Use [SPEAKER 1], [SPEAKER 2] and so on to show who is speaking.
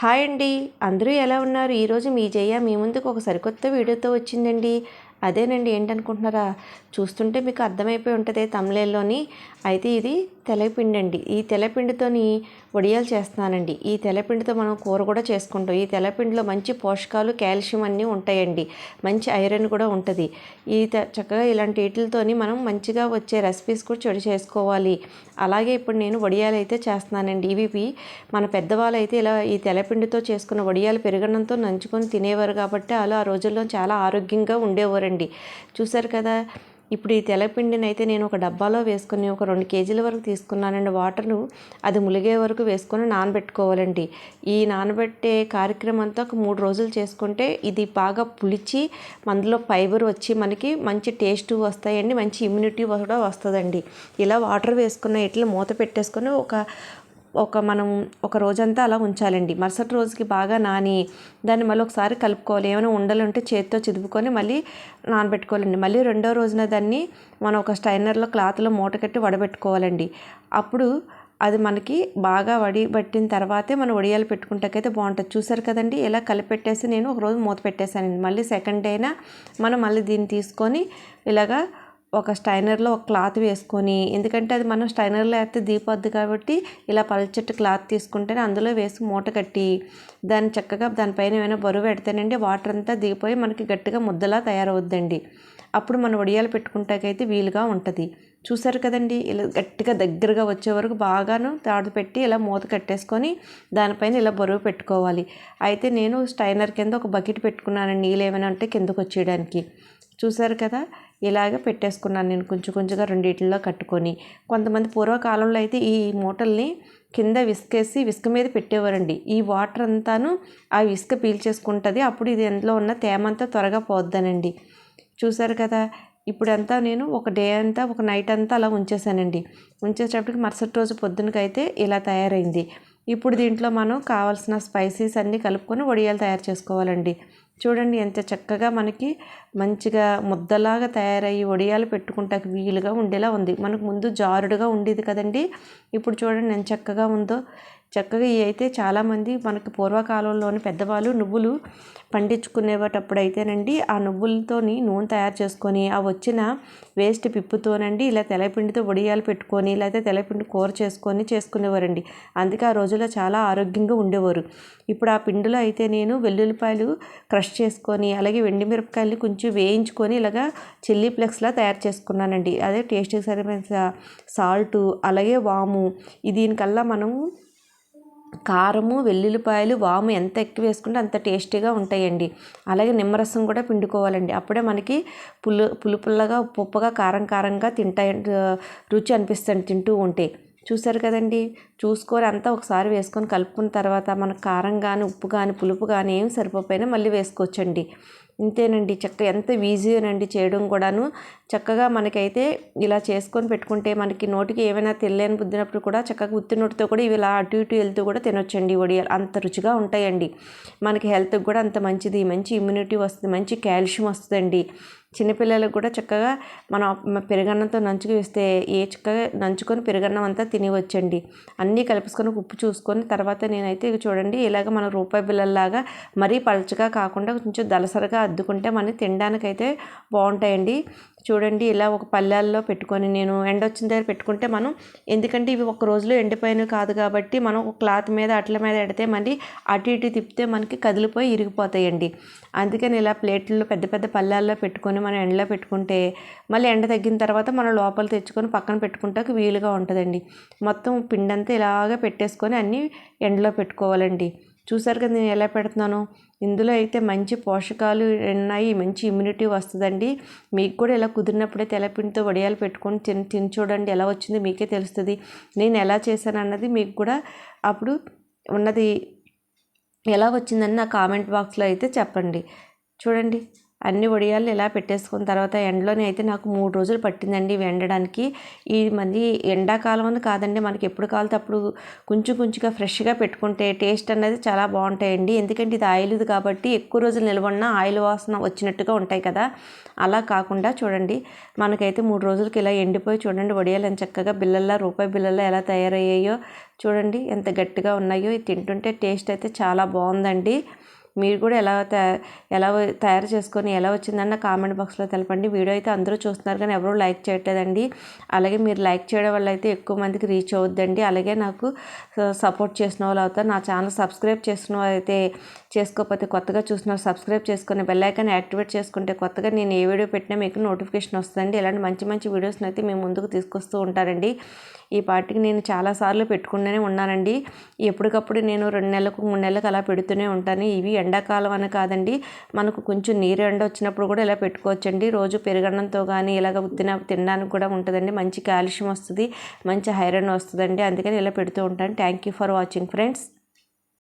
[SPEAKER 1] Hi అండి. అందరూ ఎలా ఉన్నారు? ఈరోజు మీ జయ మీ ముందుకు ఒక సరికొత్త వీడియోతో వచ్చిందండి. అదేనండి ఏంటనుకుంటున్నారా? చూస్తుంటే మీకు అర్థమైపోయి ఉంటుంది తమిళలోని అయితే ఇది తెలపిండి అండి ఈ తెలపిండితోని వడియాలు చేస్తున్నానండి. ఈ తెలపిండితో మనం కూర కూడా చేసుకుంటాం. ఈ తెలపిండిలో మంచి పోషకాలు కాల్షియం అన్నీ ఉంటాయండి. మంచి ఐరన్ కూడా ఉంటుంది. ఈ త- చక్కగా ఇలాంటి వీటితోని మనం మంచిగా వచ్చే రెసిపీస్ కూడా చెడు చేసుకోవాలి. అలాగే ఇప్పుడు నేను వడియాలు అయితే చేస్తున్నానండి. ఇవి మన పెద్దవాళ్ళు అయితే ఇలా ఈ తెలపిండితో చేసుకున్న వడియాలు పెరగడంతో నంచుకొని తినేవారు కాబట్టి వాళ్ళు ఆ రోజుల్లో చాలా ఆరోగ్యంగా ఉండేవారండి. చూసారు కదా ఇప్పుడు ఈ తెలపిండిని అయితే నేను ఒక డబ్బాలో వేసుకుని ఒక రెండు కేజీల వరకు తీసుకున్నానండి. వాటర్ను అది ములిగే వరకు వేసుకొని నానబెట్టుకోవాలండి. ఈ నానబెట్టే కార్యక్రమం అంతా ఒక మూడు రోజులు చేసుకుంటే ఇది బాగా పులిచి అందులో ఫైబర్ వచ్చి మనకి మంచి టేస్ట్ వస్తాయండి. మంచి ఇమ్యూనిటీ కూడా వస్తుందండి. ఇలా వాటర్ వేసుకున్న ఇట్లా మూత పెట్టేసుకొని ఒక ఒక మనం ఒక రోజంతా అలా ఉంచాలండి. మరుసటి రోజుకి బాగా నాని దాన్ని మళ్ళీ ఒకసారి కలుపుకోవాలి. ఏమైనా ఉండలు ఉంటే చేతితో చిదుపుకొని మళ్ళీ నానబెట్టుకోవాలండి. మళ్ళీ రెండో రోజున దాన్ని మనం ఒక స్టైనర్లో క్లాత్లో మూట కట్టి వడబెట్టుకోవాలండి. అప్పుడు అది మనకి బాగా వడి పట్టిన తర్వాతే మనం వడియాలు పెట్టుకుంటాకైతే బాగుంటుంది. చూసారు కదండి ఇలా కలిపెట్టేసి నేను ఒక రోజు మూత పెట్టేశానండి. మళ్ళీ సెకండ్ అయినా మనం మళ్ళీ దీన్ని తీసుకొని ఇలాగా ఒక స్టైనర్లో ఒక క్లాత్ వేసుకొని ఎందుకంటే అది మనం స్టైనర్లో వేస్తే దీపొద్దు కాబట్టి ఇలా పల్చటి క్లాత్ తీసుకుంటేనే అందులో వేసి మూట కట్టి దాన్ని చక్కగా దానిపైన ఏమైనా బరువు పెడితేనండి వాటర్ అంతా దిగిపోయి మనకి గట్టిగా ముద్దలా తయారవుద్దండి. అప్పుడు మనం వడియాలు పెట్టుకుంటాకైతే వీలుగా ఉంటుంది. చూసారు కదండి? ఇలా గట్టిగా దగ్గరగా వచ్చే వరకు బాగాను తాడు పెట్టి ఇలా మూత కట్టేసుకొని దానిపైన ఇలా బరువు పెట్టుకోవాలి. అయితే నేను స్టైనర్ కింద ఒక బకెట్ పెట్టుకున్నానండి నీళ్ళు ఏమైనా ఉంటే కిందకు వచ్చేయడానికి. చూసారు కదా? ఇలాగ పెట్టేసుకున్నాను నేను కొంచెం కొంచెంగా రెండింటిలో కట్టుకొని. కొంతమంది పూర్వకాలంలో అయితే ఈ మూటల్ని కింద విసుకేసి విసుక మీద పెట్టేవారండి. ఈ వాటర్ అంతాను ఆ విసుక పీల్చేసుకుంటుంది. అప్పుడు ఇది ఎందులో ఉన్న తేమ అంతా త్వరగా పోద్దనండి. చూసారు కదా ఇప్పుడంతా నేను ఒక డే అంతా ఒక నైట్ అంతా అలా ఉంచేసానండి ఉంచేటప్పటికి మరుసటి రోజు పొద్దునకైతే ఇలా తయారైంది. ఇప్పుడు దీంట్లో మనం కావాల్సిన స్పైసీస్ అన్నీ కలుపుకొని వడియాలు తయారు చేసుకోవాలండి. చూడండి ఎంత చక్కగా మనకి మంచిగా ముద్దలాగా తయారయ్యి వడియాలు పెట్టుకుంటాకి వీలుగా ఉండేలా ఉంది. మనకు ముందు జారుడుగా ఉండేది కదండి. ఇప్పుడు చూడండి ఎంత చక్కగా ఉందో. చక్కగా ఇవి అయితే చాలామంది మనకి పూర్వకాలంలోని పెద్దవాళ్ళు నువ్వులు పండించుకునేటప్పుడు అయితేనండి ఆ నువ్వులతోని నూనె తయారు చేసుకొని ఆ వచ్చిన వేస్ట్ పిప్పుతోనండి ఇలా తెల్లపిండితో వడియాలు పెట్టుకొని లేకపోతే తెల్లపిండి కూర చేసుకొని చేసుకునేవారండి. అందుకే ఆ రోజుల్లో చాలా ఆరోగ్యంగా ఉండేవారు. ఇప్పుడు ఆ పిండిలో అయితే నేను వెల్లుల్లిపాయలు క్రష్ చేసుకొని అలాగే వెండి మిరపకాయలు కొంచెం వేయించుకొని ఇలాగా చిల్లీ ఫ్లెక్స్లా తయారు చేసుకున్నానండి. అదే టేస్ట్కి సరిపోయిన సాల్టు అలాగే వాము దీనికల్లా మనము కారము వెల్లుల్లిపాయలు వాము ఎంత ఎక్కువ వేసుకుంటే అంత టేస్టీగా ఉంటాయండి. అలాగే నిమ్మరసం కూడా పిండుకోవాలండి. అప్పుడే మనకి పులు పులుపుల్లగా ఉప్పుగా కారం కారంగా తింటాయి రుచి అనిపిస్తుంది తింటూ ఉంటే. చూసారు కదండి. చూసుకొని అంతా ఒకసారి వేసుకొని కలుపుకున్న తర్వాత మనకు కారం కానీ ఉప్పు కానీ పులుపు కానీ ఏం సరిపోయినా మళ్ళీ వేసుకోవచ్చండి. ఇంతేనండి. చక్క ఎంత ఈజీనండి చేయడం కూడాను. చక్కగా మనకైతే ఇలా చేసుకొని పెట్టుకుంటే మనకి నోటికి ఏమైనా తెలియని బుద్ధినప్పుడు కూడా చక్కగా ఉత్తి నోటితో కూడా ఇవి ఇలా అటు ఇటు వెళ్తూ కూడా తినొచ్చండి వడియాలు అంత రుచిగా ఉంటాయండి. మనకి హెల్త్కి కూడా అంత మంచిది. మంచి ఇమ్యూనిటీ వస్తుంది. మంచి కాల్షియం వస్తుందండి. చిన్నపిల్లలకు కూడా చక్కగా మనం పెరుగన్నంతో నంచుకు వేస్తే ఏ చక్కగా నంచుకొని పెరుగన్నం అంతా తినవచ్చండి. అన్నీ కలిపేసుకొని ఉప్పు చూసుకొని తర్వాత నేనైతే ఇవి చూడండి ఇలాగ మన రూపాయి బిళ్ళల్లాగా మరీ పలచగా కాకుండా కొంచెం దలసరగా అద్దుకుంటే మనం తినడానికైతే బాగుంటాయండి. చూడండి ఇలా ఒక పల్లెల్లో పెట్టుకొని నేను ఎండ వచ్చిన దగ్గర పెట్టుకుంటే మనం ఎందుకంటే ఇవి ఒక రోజులో ఎండిపోయినవి కాదు కాబట్టి మనం ఒక క్లాత్ మీద అట్ల మీద ఎడితే మళ్ళీ అటు ఇటు తిప్పితే మనకి కదిలిపోయి ఇరిగిపోతాయండి. అందుకని ఇలా ప్లేట్లు పెద్ద పెద్ద పల్లెల్లో పెట్టుకొని మనం ఎండలో పెట్టుకుంటే మళ్ళీ ఎండ తగ్గిన తర్వాత మనం లోపల తెచ్చుకొని పక్కన పెట్టుకుంటాకి వీలుగా ఉంటుందండి. మొత్తం పిండంతా ఇలాగ పెట్టేసుకొని అన్నీ ఎండలో పెట్టుకోవాలండి. చూసారు కదా నేను ఎలా పెడుతున్నాను? ఇందులో అయితే మంచి పోషకాలు ఉన్నాయి మంచి ఇమ్యూనిటీ వస్తుందండి. మీకు కూడా ఇలా కుదిరినప్పుడే తెలపిండితో వడియాలు పెట్టుకొని తిని తిని చూడండి ఎలా వచ్చింది మీకే తెలుస్తుంది. నేను ఎలా చేశాను అన్నది మీకు కూడా అప్పుడు ఉన్నది ఎలా వచ్చిందని నా కామెంట్ బాక్స్లో అయితే చెప్పండి. చూడండి. అన్ని వడియాలు ఇలా పెట్టేసుకున్న తర్వాత ఎండలోనే అయితే నాకు మూడు రోజులు పట్టిందండి ఇవి ఎండడానికి. ఈ మంది ఎండాకాలం అని కాదండి మనకి ఎప్పుడు కావాలితే అప్పుడు కొంచెం కొంచెంగా ఫ్రెష్గా పెట్టుకుంటే టేస్ట్ అనేది చాలా బాగుంటాయండి. ఎందుకంటే ఇది ఆయిల్ ఇది కాబట్టి ఎక్కువ రోజులు నిల్వన్న ఆయిల్ వాసన వచ్చినట్టుగా ఉంటాయి కదా. అలా కాకుండా చూడండి మనకైతే మూడు రోజులకి ఇలా ఎండిపోయి చూడండి వడియాలు ఎంత చక్కగా బిల్లల్లా రూపాయి బిల్లల్లా ఎలా తయారయ్యాయో చూడండి ఎంత గట్టిగా ఉన్నాయో. ఇది తింటుంటే టేస్ట్ అయితే చాలా బాగుందండి. మీరు కూడా ఎలా ఎలా తయారు చేసుకొని ఎలా వచ్చిందన్న కామెంట్ బాక్స్లో తెలపండి. వీడియో అయితే అందరూ చూస్తున్నారు కానీ ఎవరూ లైక్ చేయట్లేదండి. అలాగే మీరు లైక్ చేయడం వల్ల అయితే ఎక్కువ మందికి రీచ్ అవుద్దండి. అలాగే నాకు సపోర్ట్ చేసిన వాళ్ళు అవుతారు. నా ఛానల్ సబ్స్క్రైబ్ చేసిన అయితే చేసుకోకపోతే కొత్తగా చూసిన సబ్స్క్రైబ్ చేసుకుని బెల్ ఐకాన్ యాక్టివేట్ చేసుకుంటే కొత్తగా నేను ఏ వీడియో పెట్టినా మీకు నోటిఫికేషన్ వస్తుందండి. ఇలాంటి మంచి మంచి వీడియోస్ని అయితే మేము ముందుకు తీసుకొస్తూ ఉంటారండి. ఈ పార్టీకి నేను చాలాసార్లు పెట్టుకుంటూనే ఉన్నానండి. ఎప్పటికప్పుడు నేను రెండు నెలలకు మూడు నెలలకు అలా పెడుతూనే ఉంటాను. ఇవి ఎండాకాలం అని కాదండి. మనకు కొంచెం నీరు ఎండ వచ్చినప్పుడు కూడా ఇలా పెట్టుకోవచ్చండి. రోజు పెరుగన్నంతో కానీ ఇలాగ తిన తినడానికి కూడా ఉంటుందండి. మంచి కాల్షియం వస్తుంది మంచి ఐరన్ వస్తుందండి. అందుకని ఇలా పెడుతూ ఉంటాను. Thank you for watching friends.